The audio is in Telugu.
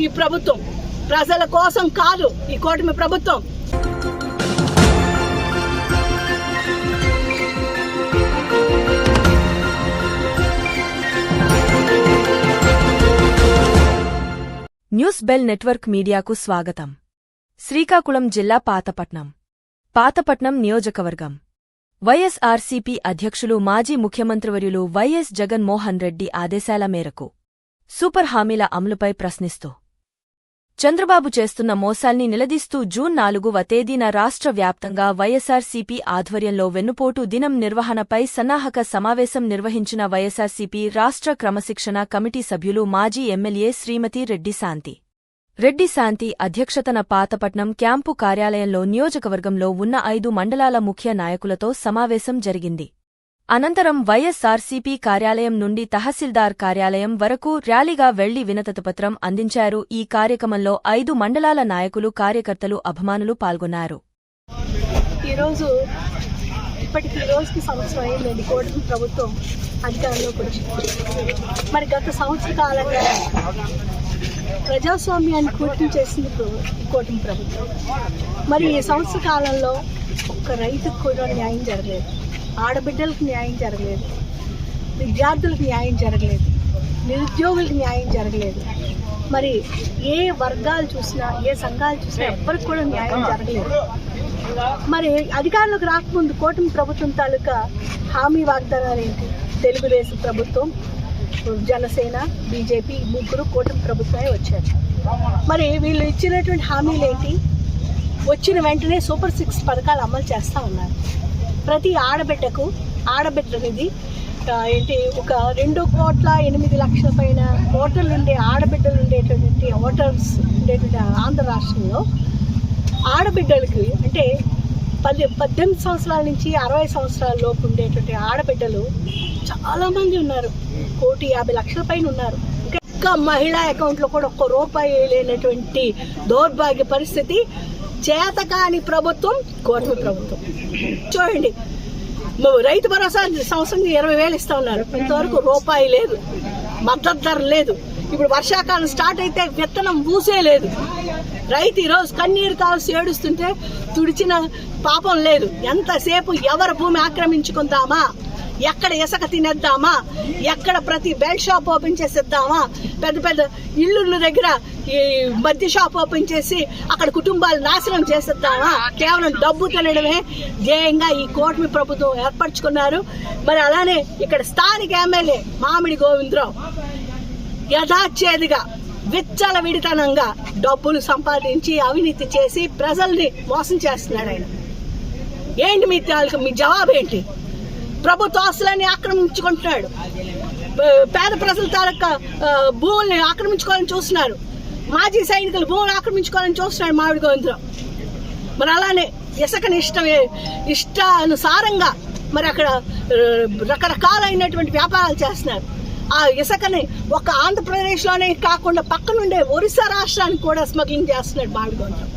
ఈ ప్రభుత్వం. ప్రజల కోసం కాదు ఈ కూటమి ప్రభుత్వం. న్యూస్ బెల్ నెట్వర్క్ మీడియాకు స్వాగతం. శ్రీకాకుళం జిల్లా పాతపట్నం. పాతపట్నం నియోజకవర్గం. వైఎస్ఆర్సీపీ అధ్యక్షులు మాజీ ముఖ్యమంత్రివర్యులు వైఎస్ జగన్మోహన్ రెడ్డి ఆదేశాల మేరకు. సూపర్ హామీల అమలుపై ప్రశ్నిస్తూ చంద్రబాబు చేస్తున్న మోసాల్ని నిలదీస్తూ జూన్ నాలుగువ తేదీన రాష్ట్ర వ్యాప్తంగా వైఎస్ఆర్సీపీ ఆధ్వర్యంలో వెన్నుపోటు దినం నిర్వహణపై సన్నాహక సమావేశం నిర్వహించిన వైఎస్ఆర్సీపీ రాష్ట్ర క్రమశిక్షణ కమిటీ సభ్యులు మాజీ ఎమ్మెల్యే శ్రీమతి రెడ్డి శాంతి. రెడ్డి శాంతి అధ్యక్షతన పాతపట్నం క్యాంపు కార్యాలయంలో నియోజకవర్గంలో ఉన్న ఐదు మండలాల ముఖ్య నాయకులతో సమావేశం జరిగింది. అనంతరం వైఎస్ఆర్సీపీ కార్యాలయం నుండి తహసీల్దార్ కార్యాలయం వరకు ర్యాలీగా వెళ్ళి వినతపత్రం అందించారు. ఈ కార్యక్రమంలో ఐదు మండలాల నాయకులు కార్యకర్తలు అభిమానులు పాల్గొన్నారు. ఈరోజు ఇప్పటికి ఈ రోజుకి సంవత్సరం అయిందండి. కోటం ప్రభుత్వం అధికారంలోకి వచ్చింది. మరి గత సంవత్సర కాలంగా ప్రజాస్వామ్యాన్ని పూర్తి చేసింది కోటం ప్రభుత్వం. మరి ఈ సంవత్సర కాలంలో ఒక్క రైతుకు కూడా న్యాయం జరగలేదు. ఆడబిడ్డలకు న్యాయం జరగలేదు. విద్యార్థులకు న్యాయం జరగలేదు. నిరుద్యోగులకు న్యాయం జరగలేదు. మరి ఏ వర్గాలు చూసినా ఏ సంఘాలు చూసినా ఎవ్వరికి కూడా న్యాయం జరగలేదు. మరి అధికారంలోకి రాకముందు కూటమి ప్రభుత్వం తాలూకా హామీ వాగ్దానాలు ఏంటి? తెలుగుదేశం ప్రభుత్వం జనసేన బీజేపీ ముగ్గురు కూటమి ప్రభుత్వమే వచ్చారు. మరి వీళ్ళు ఇచ్చినటువంటి హామీలు ఏంటి? వచ్చిన వెంటనే సూపర్ సిక్స్ పథకాలు అమలు చేస్తూ ఉన్నారు. ప్రతి ఆడబిడ్డకు ఆడబిడ్డనిది ఆ, ఏంటి ఒక రెండు కోట్ల ఎనిమిది లక్షల పైన ఓటర్లు ఉండే ఆడబిడ్డలు ఉండేటటువంటి ఓటర్స్ ఉండేటువంటి ఆంధ్ర రాష్ట్రంలో ఆడబిడ్డలకి అంటే పది పద్దెనిమిది సంవత్సరాల నుంచి అరవై సంవత్సరాల లోపు ఉండేటువంటి ఆడబిడ్డలు చాలామంది ఉన్నారు. కోటి యాభై లక్షల పైన ఉన్నారు. ఇంకా మహిళా అకౌంట్లో కూడా ఒక్క రూపాయి లేనటువంటి దౌర్భాగ్య పరిస్థితి చేతకాని ప్రభుత్వం కూటమి ప్రభుత్వం. చూడండి రైతు భరోసా సంవత్సరం ఇరవై వేలు ఇస్తా ఉన్నారు. ఇంతవరకు రూపాయి లేదు మద్దతు ధర లేదు. ఇప్పుడు వర్షాకాలం స్టార్ట్ అయితే విత్తనం పూసే లేదు. రైతు ఈరోజు కన్నీరు కాల్సి ఏడుస్తుంటే తుడిచిన పాపం లేదు. ఎంతసేపు ఎవరి భూమి ఆక్రమించుకుందామా? ఎక్కడ ఇసుక తినేద్దామా? ఎక్కడ ప్రతి బెల్ట్ షాప్ ఓపెన్ చేసేద్దామా? పెద్ద పెద్ద ఇల్లుల దగ్గర ఈ మద్య షాప్ ఓపెన్ చేసి అక్కడ కుటుంబాలు నాశనం చేసేద్దామా? కేవలం డబ్బు తినడమే ధ్యేయంగా ఈ కూటమి ప్రభుత్వం ఏర్పరచుకున్నారు. మరి అలానే ఇక్కడ స్థానిక ఎమ్మెల్యే మామిడి గోవిందరావు యథాచ్ఛేదిగా విచ్చల విడితనంగా డబ్బులు సంపాదించి అవినీతి చేసి ప్రజల్ని మోసం చేస్తున్నాడు ఆయన. ఏంటి మీ మీ జవాబు ఏంటి ప్రభుత్వ ఆస్తులన్నీ ఆక్రమించుకుంటున్నాడు. పే- పేద ప్రజల తాలూకా భూముల్ని ఆక్రమించుకోవాలని చూస్తున్నారు. మాజీ సైనికులు భూములు ఆక్రమించుకోవాలని చూస్తున్నాడు మామిడి గోవిందరావు మరి అలానే ఇసుకని ఇష్టం ఇష్టానుసారంగా మరి అక్కడ రకరకాలైనటువంటి వ్యాపారాలు చేస్తున్నారు. ఆ ఇసుకని ఒక ఆంధ్రప్రదేశ్లోనే కాకుండా పక్కనుండే ఒరిస్సా రాష్ట్రానికి కూడా స్మగ్లింగ్ చేస్తున్నాడు మామిడి గోవిందరావు